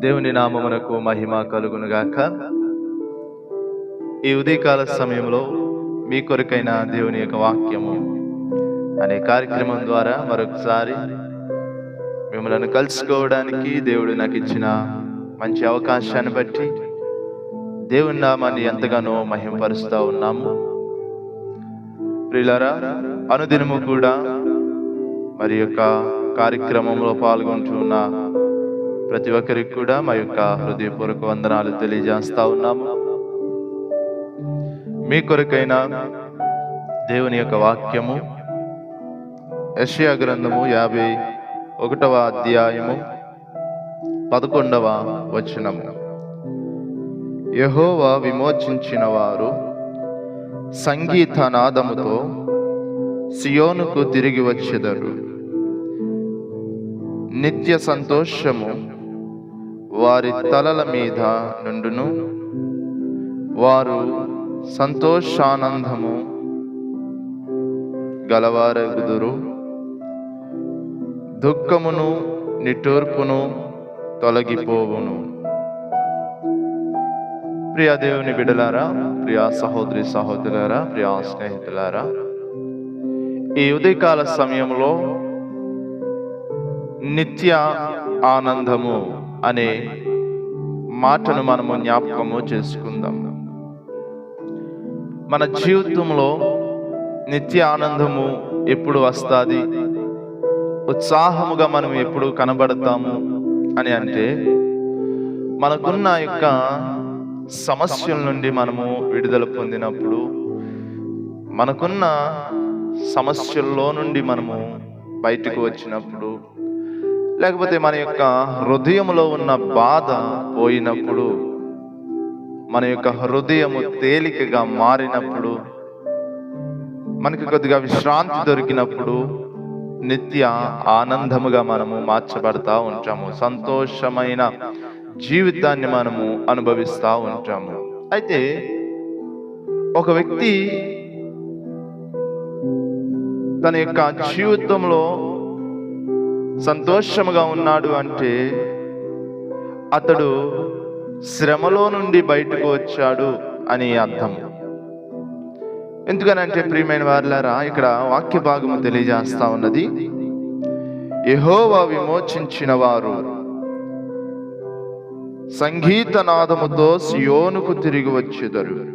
దేవుని నామమునకు మహిమ కలుగునుగాక. ఈ ఉదయకాల సమయంలో మీ కొరకైన దేవుని యొక్క వాక్యము అనే కార్యక్రమం ద్వారా మరొకసారి మిమ్మల్ని కలుసుకోవడానికి దేవుడు నాకు ఇచ్చిన మంచి అవకాశాన్ని బట్టి దేవుని నామాన్ని ఎంతగానో మహిమపరుస్తూ ఉన్నాము. ప్రియులారా అనుదినము కూడా మరి యొక్క కార్యక్రమంలో పాల్గొంటున్న ప్రతి ఒక్కరికి కూడా మా యొక్క హృదయపూర్వక వందనాలు తెలియజేస్తా ఉన్నాము. మీ కొరకైనా దేవుని యొక్క వాక్యము యెషయా గ్రంథము యాభై ఒకటవ అధ్యాయము పదకొండవ వచనము. యహోవా విమోచించిన వారు సంగీత నాదముతో సియోనుకు తిరిగి వచ్చెదరు. నిత్య సంతోషము వారి తలల మీద నుండును. వారు సంతోషానందము గలవారెగుదురు దుఃఖమును నిట్టూర్పును తొలగిపోవును. ప్రియ దేవుని బిడలారా ప్రియా సహోదరి సహోదరులారా ప్రియా స్నేహితులారా ఈ ఉదయకాల సమయంలో నిత్య ఆనందము అనే మాటను మనము జ్ఞాపకము చేసుకుందాం. మన జీవితంలో నిత్య ఆనందము ఎప్పుడు వస్తుంది? ఉత్సాహముగా మనం ఎప్పుడు కనబడతాము అని అంటే మనకున్న యొక్క సమస్యల నుండి మనము విడుదల పొందినప్పుడు మనకున్న సమస్యల్లో నుండి మనము బయటకు వచ్చినప్పుడు లేకపోతే మన యొక్క హృదయంలో ఉన్న బాధ పోయినప్పుడు మన యొక్క హృదయము తేలికగా మారినప్పుడు మనకి కొద్దిగా విశ్రాంతి దొరికినప్పుడు నిత్య ఆనందముగా మనము మార్చబడతా ఉంటాము. సంతోషమైన జీవితాన్ని మనము అనుభవిస్తూ ఉంటాము. అయితే ఒక వ్యక్తి తన యొక్క జీవితంలో సంతోషముగా ఉన్నాడు అంటే అతడు శ్రమలో నుండి బయటకు వచ్చాడు అని అర్థం. ఎందుకనంటే ప్రియమైన వారులారా ఇక్కడ వాక్య భాగము తెలియజేస్తా ఉన్నది. యహోవా విమోచించిన వారు సంగీతనాదముతో సియోనుకు తిరిగి వచ్చేదరు.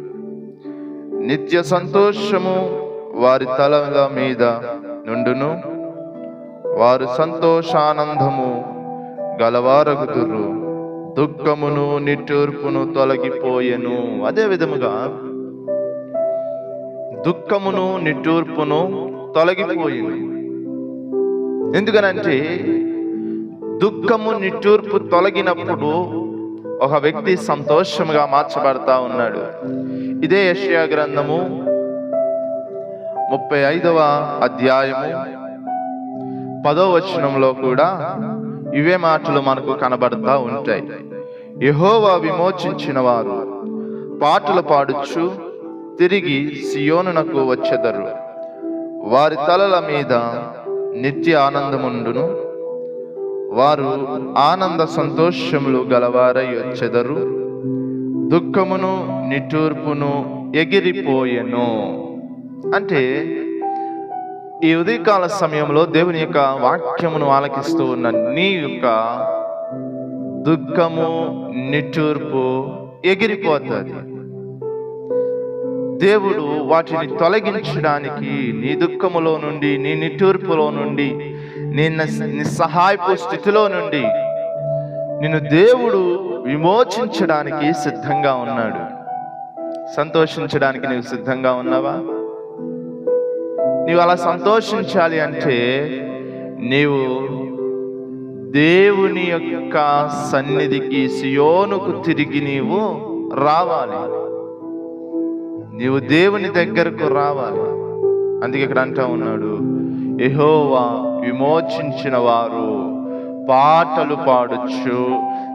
నిత్య సంతోషము వారి తలల మీద నుండును. వారు సంతోషానందము గలవారగుదురు. దుఃఖమును నిట్టూర్పును తొలగిపోయెను. అదే విధముగా దుఃఖమును నిట్టూర్పును తొలగిపోయింది ఎందుకనంటే దుఃఖము నిట్టూర్పు తొలగినప్పుడు ఒక వ్యక్తి సంతోషముగా మార్చబడతా ఉన్నాడు. ఇదే యష్యా గ్రంథము ముప్పై ఐదవ అధ్యాయము పదో వచనంలో కూడా ఇవే మాటలు మనకు కనబడతా ఉంటాయి. యహోవా విమోచించిన వారు పాటలు పాడుచు తిరిగి సియోనునకు వచ్చెదరు. వారి తలల మీద నిత్య ఆనందముండును. వారు ఆనంద సంతోషములు గలవారై వచ్చెదరు. దుఃఖమును నిట్టూర్పును ఎగిరిపోయెను. అంటే ఈ ఉదయకాల సమయంలో దేవుని యొక్క వాక్యమును ఆలకిస్తూ ఉన్న నీ యొక్క దుఃఖము నిట్టూర్పు ఎగిరిపోతుంది. దేవుడు వాటిని తొలగించడానికి నీ దుఃఖములో నుండి నీ నిట్టూర్పులో నుండి నీ నిస్సహాయపు స్థితిలో నుండి నిన్ను దేవుడు విమోచించడానికి సిద్ధంగా ఉన్నాడు. సంతోషించడానికి నీవు సిద్ధంగా ఉన్నావా? నీవు అలా సంతోషించాలి అంటే నీవు దేవుని యొక్క సన్నిధికి సియోనుకు తిరిగి నీవు రావాలి. నీవు దేవుని దగ్గరకు రావాలి. అందుకే ఇక్కడ అంటా ఉన్నాడు ఎహోవా విమోచించిన వారు పాటలు పాడుచు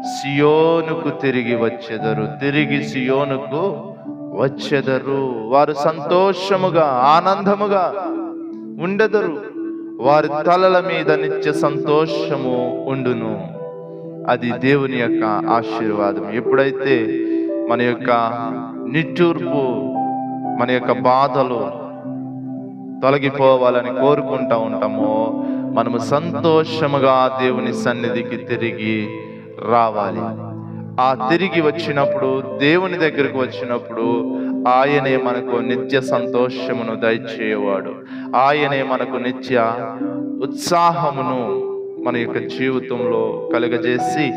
సియోనుకు తిరిగి వచ్చెదరు. తిరిగి సియోనుకు వచ్చెదరు. వారు సంతోషముగా ఆనందముగా ఉండెదరు. వారి తలల మీద నిత్య సంతోషము ఉండును. అది దేవుని యొక్క ఆశీర్వాదం. ఎప్పుడైతే మన యొక్క నిట్టూర్పు మన యొక్క బాధలు తొలగిపోవాలని కోరుకుంటా ఉంటామో మనము సంతోషముగా దేవుని సన్నిధికి తిరిగి రావాలి. ఆ తిరిగి వచ్చినప్పుడు దేవుని దగ్గరకు వచ్చినప్పుడు ఆయనే మనకు నిత్య సంతోషమును దయచేయవాడు. ఆయనే మనకు నిత్య ఉత్సాహమును మన యొక్క జీవితంలో కలుగజేసి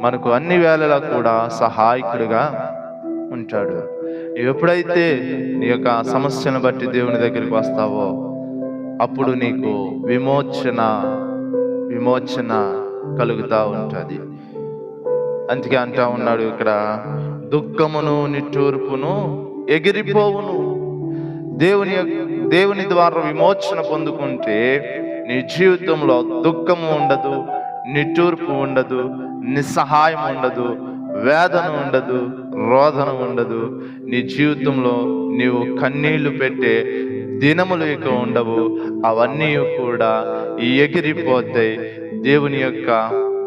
మనకు అన్ని వేళలా కూడా సహాయకుడిగా ఉంటాడు. నువ్వు ఎప్పుడైతే నీ యొక్క సమస్యను బట్టి దేవుని దగ్గరికి వస్తావో అప్పుడు నీకు విమోచన విమోచన కలుగుతూ ఉంటుంది. అందుకే అంటా ఉన్నాడు ఇక్కడ దుఃఖమును నిట్టూర్పును ఎగిరిపోవును. దేవుని యొక్క- దేవుని ద్వారా విమోచన పొందుకుంటే నీ జీవితంలో దుఃఖము ఉండదు నిట్టూర్పు ఉండదు నిస్సహాయం ఉండదు వేదన ఉండదు రోదన ఉండదు. నీ జీవితంలో నీవు కన్నీళ్ళు పెట్టే దినములు ఇక ఉండవు అవన్నీ కూడా ఎగిరిపోతాయి దేవుని యొక్క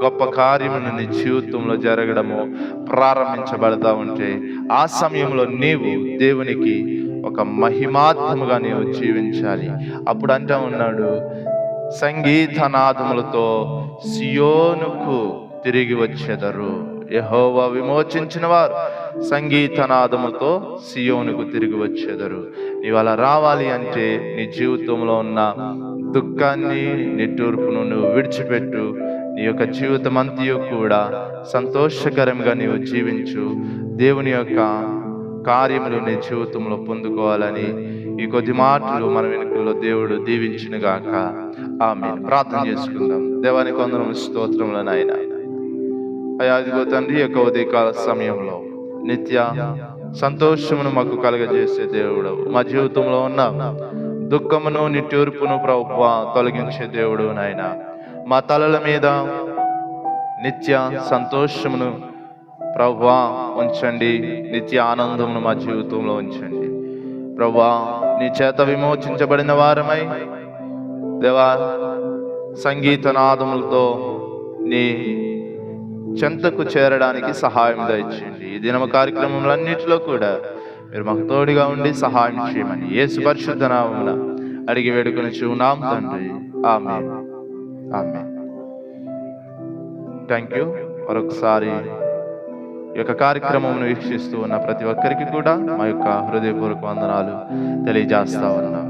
గొప్ప కార్యమును నీ జీవితంలో జరగడము ప్రారంభించబడతా ఉంటే ఆ సమయంలో నీవు దేవునికి ఒక మహిమాత్మగా నీవు జీవించాలి. అప్పుడు అంటా ఉన్నాడు సంగీతనాదములతో సియోనుకు తిరిగి వచ్చేదరు. యెహోవా విమోచించిన వారు సంగీతనాదముతో సియోనుకు తిరిగి వచ్చేదరు. నీవు అలా రావాలి అంటే నీ జీవితంలో ఉన్న దుఃఖాన్ని నిట్టూర్పును నువ్వు విడిచిపెట్టు. నీ యొక్క జీవితం అంతయు కూడా సంతోషకరంగా నీవు జీవించు. దేవుని యొక్క కార్యములు నీ జీవితంలో పొందుకోవాలని ఈ కొద్ది మాటలు మన వెనుకల్లో దేవుడు దీవించిన గాక ఆమె ప్రార్థన చేసుకుందాం. దేవానికి కొందరు స్తోత్రంలో నాయన. అయ్యా తండ్రి యొక్క ఉదయకాల సమయంలో నిత్య సంతోషమును మాకు కలగజేసే దేవుడు. మా జీవితంలో ఉన్న దుఃఖమును నిట్టూర్పును ప్రభుత్వ తొలగించే దేవుడు నాయన. మా తలల మీద నిత్య సంతోషమును ప్రవ్వా ఉంచండి. నిత్య ఆనందమును మా జీవితంలో ఉంచండి. ప్రవ్వా నీ చేత విమోచించబడిన వారమై దేవా సంగీతనాదములతో నీ చెంతకు చేరడానికి సహాయం దయచేయండి. ఈ దినమ కార్యక్రమంలన్నింటిలో కూడా మీరు మాకు తోడుగా ఉండి సహాయం చేయమని యేసు పరిశుద్ధ నామమున అడిగి వేడుకొని చూనాం తండ్రి. ఆమె ఆమె థ్యాంక్ యూ మరొకసారి ఈ యొక్క కార్యక్రమం వీక్షిస్తూ ఉన్న ప్రతి ఒక్కరికి కూడా మా యొక్క హృదయపూర్వక వందనాలు తెలియజేస్తా ఉన్నాం.